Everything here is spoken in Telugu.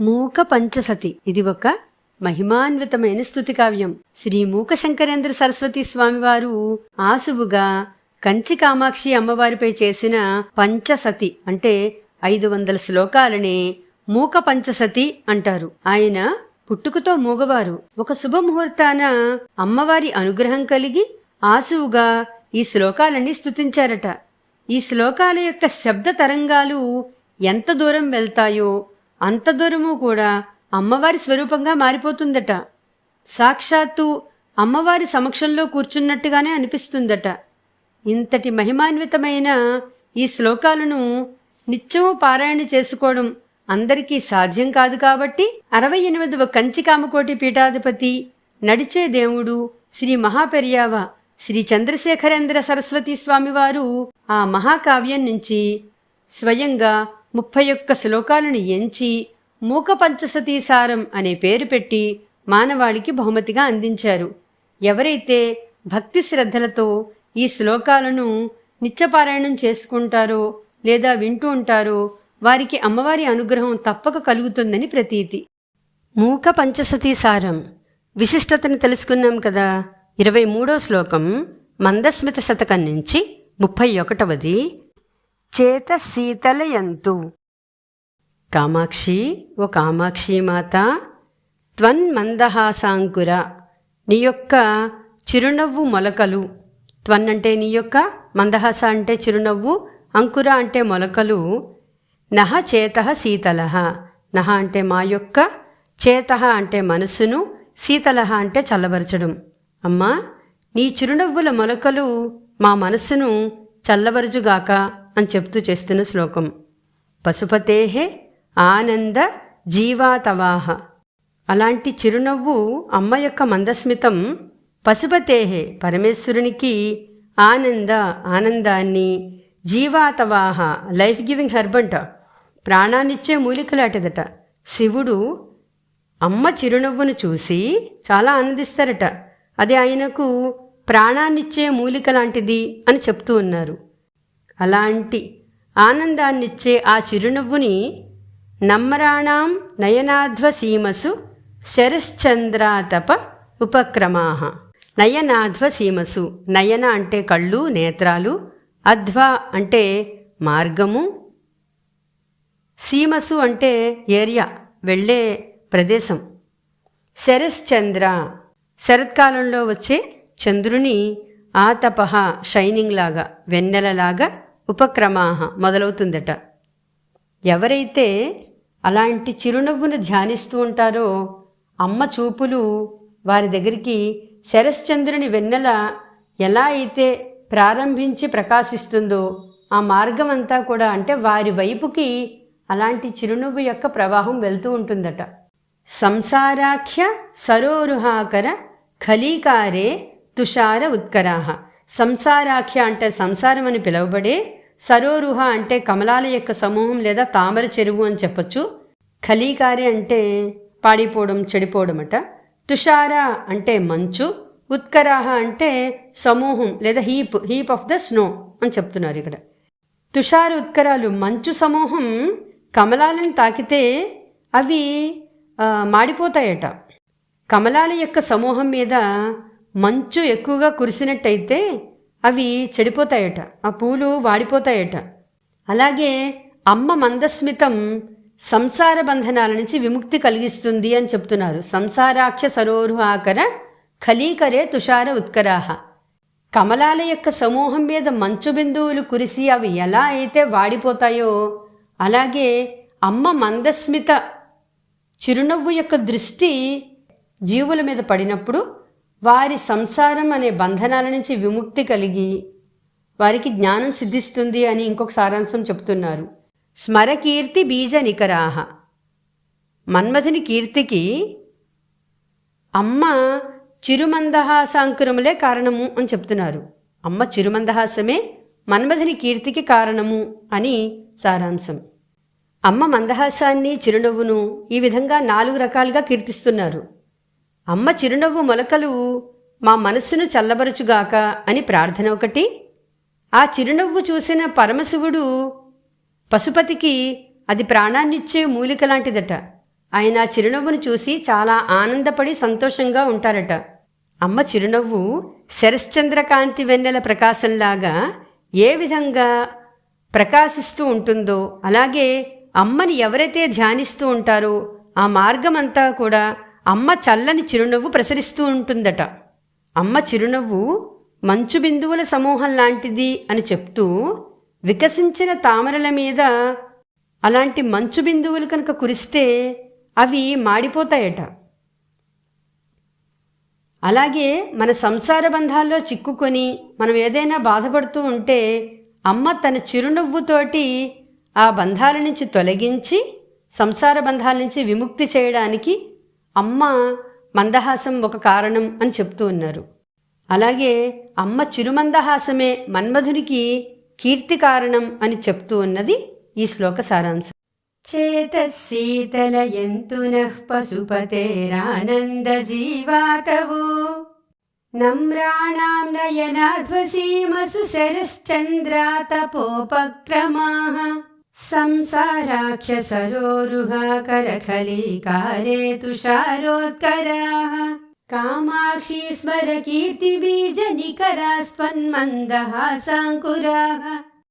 మూక పంచసతి ఇది ఒక మహిమాన్వితమైన స్థుతి కావ్యం. శ్రీ మూక శంకరేంద్ర సరస్వతి స్వామివారు ఆసువుగా కంచి కామాక్షి అమ్మవారిపై చేసిన పంచసతి అంటే ఐదు వందల శ్లోకాలనే మూక పంచసతి అంటారు. ఆయన పుట్టుకతో మూగవారు. ఒక శుభముహూర్తాన అమ్మవారి అనుగ్రహం కలిగి ఆసువుగా ఈ శ్లోకాలన్నీ స్తుతించారట. ఈ శ్లోకాల యొక్క శబ్ద తరంగాలు ఎంత దూరం వెళ్తాయో అంత దూరము కూడా అమ్మవారి స్వరూపంగా మారిపోతుందట. సాక్షాత్తు అమ్మవారి సమక్షంలో కూర్చున్నట్టుగానే అనిపిస్తుందట. ఇంతటి మహిమాన్వితమైన ఈ శ్లోకాలను నిత్యము పారాయణ చేసుకోవడం అందరికీ సాధ్యం కాదు కాబట్టి అరవై ఎనిమిదవ కంచికామకోటి పీఠాధిపతి నడిచే దేవుడు శ్రీ మహాపెరియావ శ్రీ చంద్రశేఖరేంద్ర సరస్వతి స్వామివారు ఆ మహాకావ్యం నుంచి స్వయంగా ముప్పై ఒక్క శ్లోకాలను ఎంచి మూక పంచసతీసారం అనే పేరు పెట్టి మానవాళికి బహుమతిగా అందించారు. ఎవరైతే భక్తి శ్రద్ధలతో ఈ శ్లోకాలను నిత్యపారాయణం చేసుకుంటారో లేదా వింటూ ఉంటారో వారికి అమ్మవారి అనుగ్రహం తప్పక కలుగుతుందని ప్రతీతి. మూక పంచసతీసారం విశిష్టతను తెలుసుకున్నాం కదా. ఇరవై మూడో శ్లోకం మందస్మిత శతకం నుంచి ముప్పై ఒకటవది చేత శీతలయంతు కామాక్షి ఓ కామాక్షి మాత త్వన్మందహాసాంకుర నీ యొక్క చిరునవ్వు మొలకలు. త్వన్ అంటే నీ యొక్క మందహాస అంటే చిరునవ్వు అంకుర అంటే మొలకలు. నహ చేత శీతల నహ అంటే మా యొక్క చేత అంటే మనస్సును శీతల అంటే చల్లబరచడం. అమ్మా నీ చిరునవ్వుల మొలకలు మా మనస్సును చల్లబరుచుగాక. అని చెప్తూ చేస్తున్న శ్లోకం. పశుపతేహే ఆనంద జీవాతవాహ. అలాంటి చిరునవ్వు అమ్మ యొక్క మందస్మితం పశుపతేహే పరమేశ్వరునికి ఆనంద ఆనందాన్ని జీవాతవాహ లైఫ్ గివింగ్ హెర్బంట ప్రాణాన్నిచ్చే మూలికలాంటిదట. శివుడు అమ్మ చిరునవ్వును చూసి చాలా ఆనందిస్తారట. అది ఆయనకు ప్రాణాన్నిచ్చే మూలిక లాంటిది అని చెప్తూ ఉన్నారు. అలాంటి ఆనందాన్నిచ్చే ఆ చిరునవ్వుని నమ్రాణాం నయనాధ్వసీమసు శరశ్చంద్రాతప ఉపక్రమాహ నయనాధ్వసీమసు నయన అంటే కళ్ళు నేత్రాలు అధ్వ అంటే మార్గము సీమసు అంటే ఏరియా వెళ్ళే ప్రదేశం. శరశ్చంద్ర శరత్కాలంలో వచ్చే చంద్రుని ఆతప షైనింగ్ లాగా వెన్నెలలాగా ఉపక్రమాహ మొదలవుతుందట. ఎవరైతే అలాంటి చిరునవ్వును ధ్యానిస్తూ ఉంటారో అమ్మ చూపులు వారి దగ్గరికి శరశ్చంద్రుని వెన్నెల ఎలా అయితే ప్రారంభించి ప్రకాశిస్తుందో ఆ మార్గం అంతా కూడా అంటే వారి వైపుకి అలాంటి చిరునవ్వు యొక్క ప్రవాహం వెళ్తూ ఉంటుందట. సంసారాఖ్య సరోరుహాకర ఖలీకారే తుషార ఉత్కరాహ. సంసారాఖ్య అంటే సంసారం అని పిలువబడే సరోరుహ అంటే కమలాల యొక్క సమూహం లేదా తామర చెరువు అని చెప్పొచ్చు. ఖలీకారి అంటే పాడిపోవడం చెడిపోవడం అట. తుషార అంటే మంచు. ఉత్కరాహ అంటే సమూహం లేదా heap heap of the snow అని చెప్తున్నారు ఇక్కడ. తుషార ఉత్కరాలు మంచు సమూహం కమలాలను తాకితే అవి మాడిపోతాయట. కమలాల యొక్క సమూహం మీద మంచు ఎక్కువగా కురిసినట్టయితే అవి చెడిపోతాయట ఆ పూలు వాడిపోతాయట. అలాగే అమ్మ మందస్మితం సంసార బంధనాల నుంచి విముక్తి కలిగిస్తుంది అని చెప్తున్నారు. సంసారాక్ష సరోరుహాకర ఖలీకరే తుషార ఉత్కరాహ. కమలాల యొక్క సమూహం మీద మంచు బిందువులు కురిసి అవి ఎలా అయితే వాడిపోతాయో అలాగే అమ్మ మందస్మిత చిరునవ్వు యొక్క దృష్టి జీవుల మీద పడినప్పుడు వారి సంసారం అనే బంధనాల నుంచి విముక్తి కలిగి వారికి జ్ఞానం సిద్ధిస్తుంది అని ఇంకొక సారాంశం చెప్తున్నారు స్మరకీర్తి బీజ నికరాహ. మన్మథుని కీర్తికి అమ్మ చిరుమందహాసాంకురములే కారణము అని చెప్తున్నారు అమ్మ చిరుమందహాసమే మన్మధుని కీర్తికి కారణము అని సారాంశం. అమ్మ మందహాసాన్ని చిరునవ్వును ఈ విధంగా నాలుగు రకాలుగా కీర్తిస్తున్నారు. అమ్మ చిరునవ్వు మొలకలు మా మనస్సును చల్లబరుచుగాక అని ప్రార్థన ఒకటి. ఆ చిరునవ్వు చూసిన పరమశివుడు పశుపతికి అది ప్రాణాన్నిచ్చే మూలిక లాంటిదట ఆయన ఆ చిరునవ్వును చూసి చాలా ఆనందపడి సంతోషంగా ఉంటారట. అమ్మ చిరునవ్వు శరశ్చంద్రకాంతి వెన్నెల ప్రకాశంలాగా ఏ విధంగా ప్రకాశిస్తూ ఉంటుందో అలాగే అమ్మని ఎవరైతే ధ్యానిస్తూ ఉంటారో ఆ మార్గమంతా కూడా అమ్మ చల్లని చిరునవ్వు ప్రసరిస్తూ ఉంటుందట. అమ్మ చిరునవ్వు మంచు బిందువుల సమూహం లాంటిది అని చెప్తూ వికసించిన తామరల మీద అలాంటి మంచు బిందువులు కనుక కురిస్తే అవి మాడిపోతాయట. అలాగే మన సంసార బంధాల్లో చిక్కుకొని మనం ఏదైనా బాధపడుతూ ఉంటే అమ్మ తన చిరునవ్వుతోటి ఆ బంధాల నుంచి తొలగించి సంసార బంధాల నుంచి విముక్తి చేయడానికి అమ్మ మందహాసం ఒక కారణం అని చెప్తూ ఉన్నారు. అలాగే అమ్మ చిరుమందహాసమే మన్మధునికి కీర్తి కారణం అని చెప్తూ ఉన్నది ఈ శ్లోక సారాంశం. చేతశీతలయంతు పశుపతేరానందజీవాతవు. నమ్రాణాం నయనాధ్వసీమసు శరశ్చంద్రాతపోపక్రమాः संसाराख्यसरोरुहाकरखलीकारे तुषारोत्कराः। कामाक्षी स्मरकीर्तिबीजनिकरास्त्वन्मन्दहासाङ्कुराः